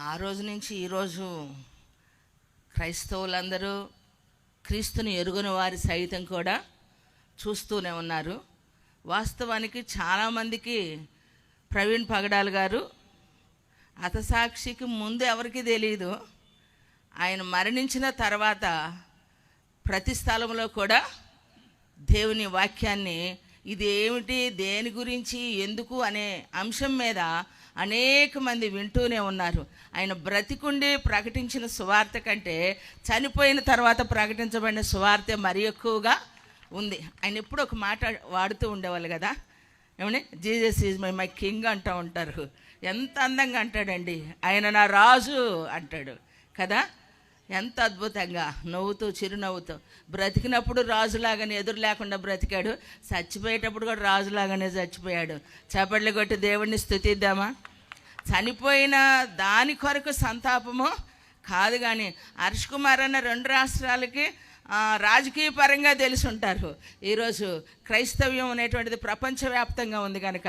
ఆ రోజు నుంచి ఈరోజు క్రైస్తవులందరూ క్రీస్తుని ఎరుగుని వారి సైతం కూడా చూస్తూనే ఉన్నారు. వాస్తవానికి చాలామందికి ప్రవీణ్ పగడాల్ గారు అతసాక్షికి ముందు ఎవరికి తెలియదు ఆయన మరణించిన తర్వాత ప్రతి స్థలంలో కూడా దేవుని వాక్యాన్ని ఇది ఏమిటి దేని గురించి ఎందుకు అనే అంశం మీద అనేక మంది వింటూనే ఉన్నారు. ఆయన బ్రతికుండి ప్రకటించిన సువార్త కంటే చనిపోయిన తర్వాత ప్రకటించబడిన సువార్త మరి ఎక్కువగా ఉంది. ఆయన ఎప్పుడు ఒక మాట వాడుతూ ఉండేవాళ్ళు కదా. ఏమని? Jesus is my my king అంటూ ఉంటారు. ఎంత అందంగా అంటాడండి. ఆయన నా రాజు అంటాడు కదా. ఎంత అద్భుతంగా. నవ్వుతూ చిరునవ్వుతూ. బ్రతికినప్పుడు రాజులాగానే ఎదురు లేకుండా బ్రతికాడు. చచ్చిపోయేటప్పుడు కూడా రాజులాగానే చచ్చిపోయాడు. చపట్లు కొట్టి దేవుడిని స్థుతిద్దామా చనిపోయిన దాని కొరకు సంతాపము? కాదు కానీ హర్ష్ కుమార్ అన్న రెండు రాష్ట్రాలకి రాజకీయ పరంగా తెలిసి ఉంటారు ఈరోజు క్రైస్తవ్యం అనేటువంటిది ప్రపంచవ్యాప్తంగా ఉంది కనుక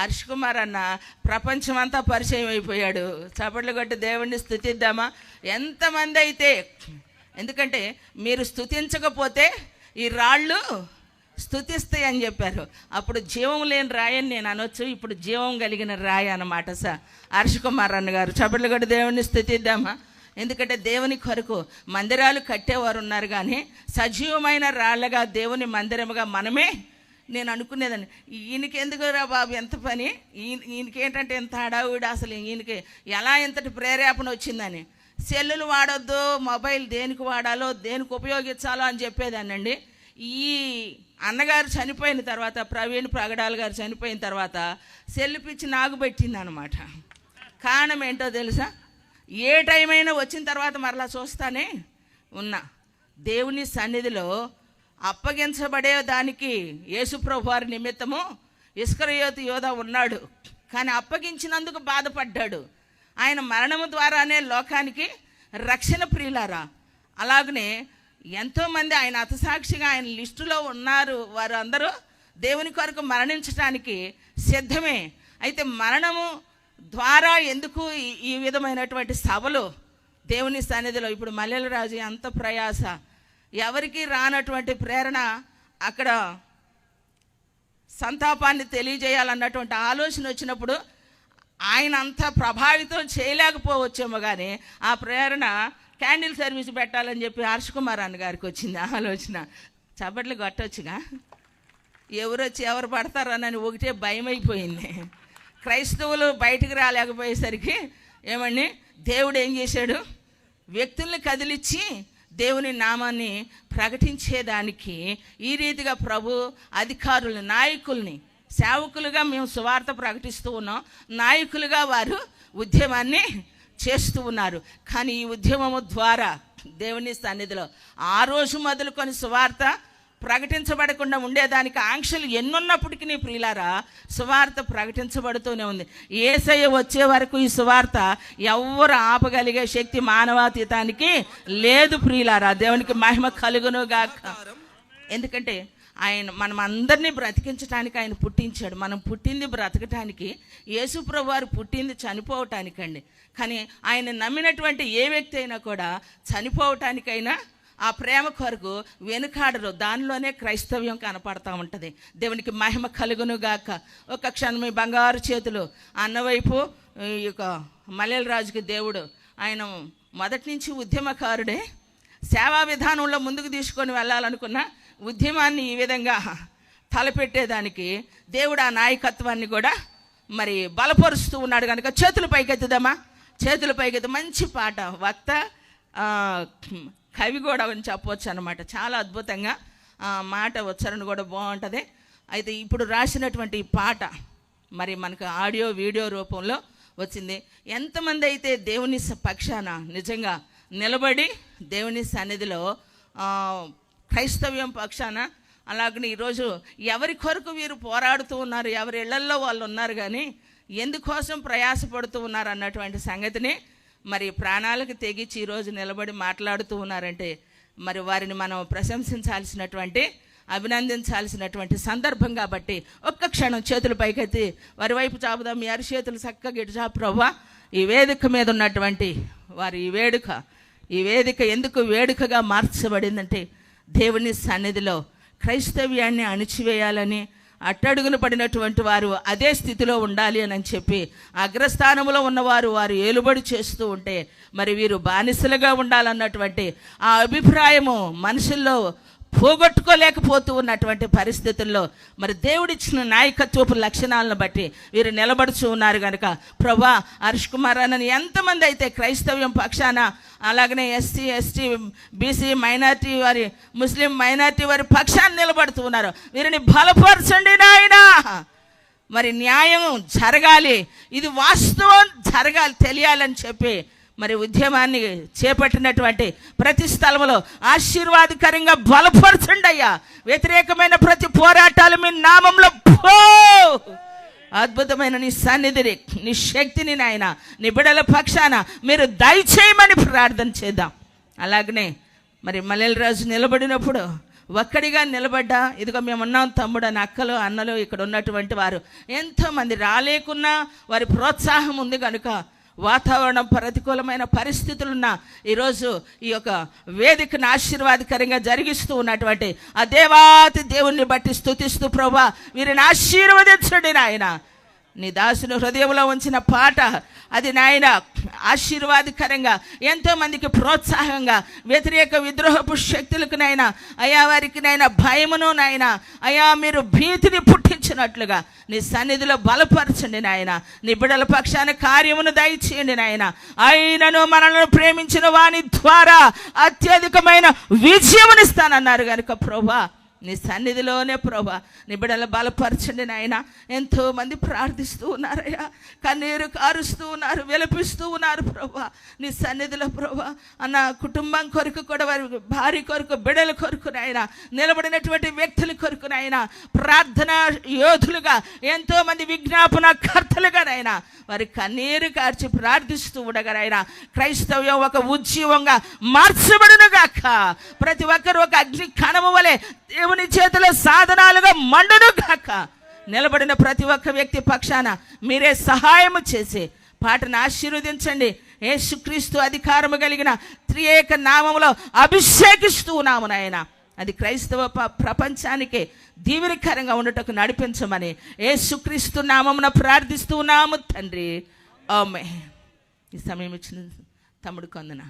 హర్ష్ కుమార్ అన్న ప్రపంచమంతా పరిచయం అయిపోయాడు. చప్పట్లు కొట్టి దేవుణ్ణి స్థుతిద్దామా ఎంతమంది అయితే ఎందుకంటే మీరు స్థుతించకపోతే ఈ రాళ్ళు స్థుతిస్తాయి అని చెప్పారు. అప్పుడు జీవం లేని రాయని నేను అనొచ్చు ఇప్పుడు జీవం కలిగిన రాయి అన్నమాట సార్. హర్ష్ కుమార్ అన్న గారు చప్పట్లు కొట్టి దేవుణ్ణి స్థుతిద్దామా ఎందుకంటే దేవుని కొరకు మందిరాలు కట్టేవారు ఉన్నారు కానీ సజీవమైన రాళ్ళగా దేవుని మందిరముగా మనమే నేను అనుకునేదాన్ని. ఈయనకెందుకు రా బాబు ఎంత పని? ఈయన ఈయనకి ఏంటంటే ఎంత హడావుడి అసలు ఈయనకి ఎలా ఇంతటి ప్రేరేపణ వచ్చిందని. సెల్లులు వాడొద్దు మొబైల్ దేనికి వాడాలో దేనికి ఉపయోగించాలో అని చెప్పేదానండి ఈ అన్నగారు చనిపోయిన తర్వాత ప్రవీణ్ ప్రగడాల్ గారు చనిపోయిన తర్వాత సెల్లు పిచ్చి నాకు పెట్టింది అనమాట కారణం ఏంటో తెలుసా? ఏ టైం అయినా వచ్చిన తర్వాత మరలా చూస్తానే ఉన్నా. దేవుని సన్నిధిలో అప్పగించబడే దానికి యేసుప్రభు వారి నిమిత్తము ఇస్కరయోతి యోధ ఉన్నాడు. కానీ అప్పగించినందుకు బాధపడ్డాడు. ఆయన మరణము ద్వారానే లోకానికి రక్షణ ప్రియులారా. అలాగనే ఎంతోమంది ఆయన అతసాక్షిగా ఆయన లిస్టులో ఉన్నారు వారు అందరూ దేవుని కొరకు మరణించడానికి సిద్ధమే. అయితే మరణము ద్వారా ఎందుకు ఈ- విధమైనటువంటి సభలు దేవుని సన్నిధిలో? ఇప్పుడు మల్లెల రాజు ఎంత ప్రయాస. ఎవరికి రానటువంటి ప్రేరణ అక్కడ సంతాపాన్ని తెలియజేయాలన్నటువంటి ఆలోచన వచ్చినప్పుడు ఆయన అంత ప్రభావితం చేయలేకపోవచ్చేమో కానీ ఆ ప్రేరణ క్యాండిల్ సర్వీస్ పెట్టాలని చెప్పి హర్ష కుమార్ అన్న గారికి వచ్చింది ఆ ఆలోచన. చప్పట్లు కొట్టొచ్చుగా. ఎవరు వచ్చి ఎవరు పడతారనని ఒకటే భయం అయిపోయింది క్రైస్తవులు బయటికి రాలేకపోయేసరికి ఏమండి? దేవుడు ఏం చేశాడు? వ్యక్తుల్ని కదిలిచ్చి దేవుని నామాన్ని ప్రకటించేదానికి ఈ రీతిగా ప్రభు అధికారులు నాయకుల్ని సేవకులుగా మేము సువార్త ప్రకటిస్తూ ఉన్నాం. నాయకులుగా వారు ఉద్యమాన్ని చేస్తూ ఉన్నారు. కానీ ఈ ఉద్యమము ద్వారా దేవుని సన్నిధిలో ఆ రోజు మొదలుకొని సువార్త ప్రకటించబడకుండా ఉండేదానికి ఆంక్షలు ఎన్నున్నప్పటికీ నీ ప్రియులారా సువార్త ప్రకటించబడుతూనే ఉంది. ఏసయ్య వచ్చే వరకు ఈ సువార్త ఎవ్వరు ఆపగలిగే శక్తి మానవాతీతానికి లేదు ప్రియులారా. దేవునికి మహిమ కలుగునుగాక ఎందుకంటే ఆయన మనం అందరినీ బ్రతికించడానికి ఆయన పుట్టించాడు. మనం పుట్టింది బ్రతకటానికి యేసుప్రభు వారు పుట్టింది చనిపోవటానికండి. కానీ ఆయన నమ్మినటువంటి ఏ వ్యక్తి అయినా కూడా చనిపోవటానికైనా ఆ ప్రేమ కొరకు వెనుకాడరు దానిలోనే క్రైస్తవ్యం కనపడతా ఉంటుంది. దేవునికి మహిమ కలుగును గాక. ఒక క్షణం బంగారు చేతులు అన్నవైపు ఈ యొక్క మల్లెల రాజుకి దేవుడు ఆయన మొదటి నుంచి ఉద్యమకారుడే. సేవా విధానంలో ముందుకు తీసుకొని వెళ్ళాలనుకున్న ఉద్యమాన్ని ఈ విధంగా తలపెట్టేదానికి దేవుడు ఆ నాయకత్వాన్ని కూడా మరి బలపరుస్తూ ఉన్నాడు కనుక చేతులు పైకెత్తుదామా? చేతులు పైకెత్తు మంచి పాట వక్త కవి కూడా అని చెప్పవచ్చు అనమాట చాలా అద్భుతంగా మాట ఉచ్చారణ కూడా బాగుంటుంది. అయితే ఇప్పుడు రాసినటువంటి పాట మరి మనకు ఆడియో వీడియో రూపంలో వచ్చింది. ఎంతమంది అయితే దేవుని పక్షాన నిజంగా నిలబడి దేవుని సన్నిధిలో క్రైస్తవ్యం పక్షాన అలాగని ఈరోజు ఎవరి కొరకు వీరు పోరాడుతూ ఉన్నారు ఎవరి ఇళ్ళల్లో వాళ్ళు ఉన్నారు కానీ ఎందుకోసం ప్రయాసపడుతూ ఉన్నారు అన్నటువంటి సంగతిని మరి ప్రాణాలకు తెగించి ఈరోజు నిలబడి మాట్లాడుతూ ఉన్నారంటే మరి వారిని మనం ప్రశంసించాల్సినటువంటి అభినందించాల్సినటువంటి సందర్భం కాబట్టి ఒక్క క్షణం చేతులు పైకెత్తి వారి వైపు చాపుదాం మీ అరి చేతులు చక్కగా ఇటు చాపు ప్రభా ఈ వేదిక మీద ఉన్నటువంటి వారి ఈ వేడుక ఈ వేదిక ఎందుకు వేడుకగా మార్చబడిందంటే దేవుని సన్నిధిలో క్రైస్తవ్యాన్ని అణిచివేయాలని అట్టడుగున పడినటువంటి వారు అదే స్థితిలో ఉండాలి అని చెప్పి అగ్రస్థానంలో ఉన్నవారు వారు ఏలుబడి చేస్తూ ఉంటే మరి వీరు బానిసలుగా ఉండాలన్నటువంటి ఆ అభిప్రాయము మనుషుల్లో పోగొట్టుకోలేకపోతూ ఉన్నటువంటి పరిస్థితుల్లో మరి దేవుడిచ్చిన నాయకత్వపు లక్షణాలను బట్టి వీరు నిలబడుచు ఉన్నారు కనుక ప్రభా హర్ష్ కుమార్ అన్నని ఎంతమంది అయితే క్రైస్తవ్యం పక్షాన అలాగనే ఎస్సీ ఎస్టీ బీసీ మైనార్టీ వారి ముస్లిం మైనార్టీ వారి పక్షాన్ని నిలబడుతూ ఉన్నారు. వీరిని బలపరచండి నాయనా. మరి న్యాయం జరగాలి. ఇది వాస్తవం జరగాలి తెలియాలని చెప్పి మరి ఉద్యమాన్ని చేపట్టినటువంటి ప్రతి స్థలంలో ఆశీర్వాదకరంగా బలపరచండి అయ్యా వ్యతిరేకమైన ప్రతి పోరాటాలు మీ నామంలో పో! అద్భుతమైన నీ సన్నిధిని నీ శక్తిని నాయన నీ బిడల పక్షాన మీరు దయచేయమని ప్రార్థన చేద్దాం. అలాగనే మరి మల్లెలరాజు నిలబడినప్పుడు ఒక్కడిగా నిలబడ్డా ఇదిగో మేము ఉన్నాం తమ్ముడు అని అక్కలు అన్నలు ఇక్కడ ఉన్నటువంటి వారు ఎంతోమంది రాలేకున్నా వారి ప్రోత్సాహం ఉంది కనుక వాతావరణం ప్రతికూలమైన పరిస్థితులున్న ఈరోజు ఈ యొక్క వేదికను ఆశీర్వాదకరంగా జరిగిస్తూ ఉన్నటువంటి ఆ దేవాతి దేవుణ్ణి బట్టి స్తుతిస్తూ ప్రభా వీరిని ఆశీర్వదించండి నాయన. నీ దాసుని హృదయంలో ఉంచిన పాట అది నాయన ఆశీర్వాదకరంగా ఎంతో మందికి ప్రోత్సాహంగా వ్యతిరేక విద్రోహపు శక్తులకు నాయన అయా వారికి నాయన భయమును నాయన అయా మీరు భీతిని పుట్టి ఇచ్చినట్లుగా నీ సన్నిధిలో బలపరచండి నాయన. నీ బిడల పక్షాన కార్యమును దయచేయండి నాయన. ఆయనను మనల్ని ప్రేమించిన వాని ద్వారా అత్యధికమైన విజయమునిస్తానన్నారు కనుక ప్రభా. నీ సన్నిధిలోనే ప్రభా నీ బిడ్డలు బలపరచండి నాయన. ఎంతోమంది ప్రార్థిస్తూ ఉన్నారయ్యా. కన్నీరు కారుస్తూ ఉన్నారు విలపిస్తూ ఉన్నారు ప్రభా. నీ సన్నిధిలో ప్రభా అన్న కుటుంబం కొరకు కూడా వారి భార్య కొరకు బిడ్డల కొరకు నాయన నిలబడినటువంటి వ్యక్తుల కొరకు నాయన ప్రార్థన యోధులుగా ఎంతోమంది విజ్ఞాపన కర్తలుగా నాయన వారి కన్నీరు కార్చి ప్రార్థిస్తూ ఉండగలైనా క్రైస్తవ్యం ఒక ఉద్యమంగా మార్చబడినగాక. ప్రతి ఒక్కరు ఒక అగ్ని కణము వలె దేవుని చేతిలో సాధనాలుగా మండును గాక. నిలబడిన ప్రతి ఒక్క వ్యక్తి పక్షాన మీరే సహాయము చేసి పాటను ఆశీర్వదించండి. యేసుక్రీస్తు అధికారము కలిగిన త్రియేక నామములో అభిషేకిస్తూ ఉన్నాము నాయన. అది క్రైస్తవ ప్రపంచానికి దీవెనకరంగా ఉండటకు నడిపించమని యేసుక్రీస్తు నామమున ప్రార్థిస్తూ ఉన్నాము తండ్రి. ఆమె ఈ సమయం ఇచ్చిన తమ్ముడు కొందనా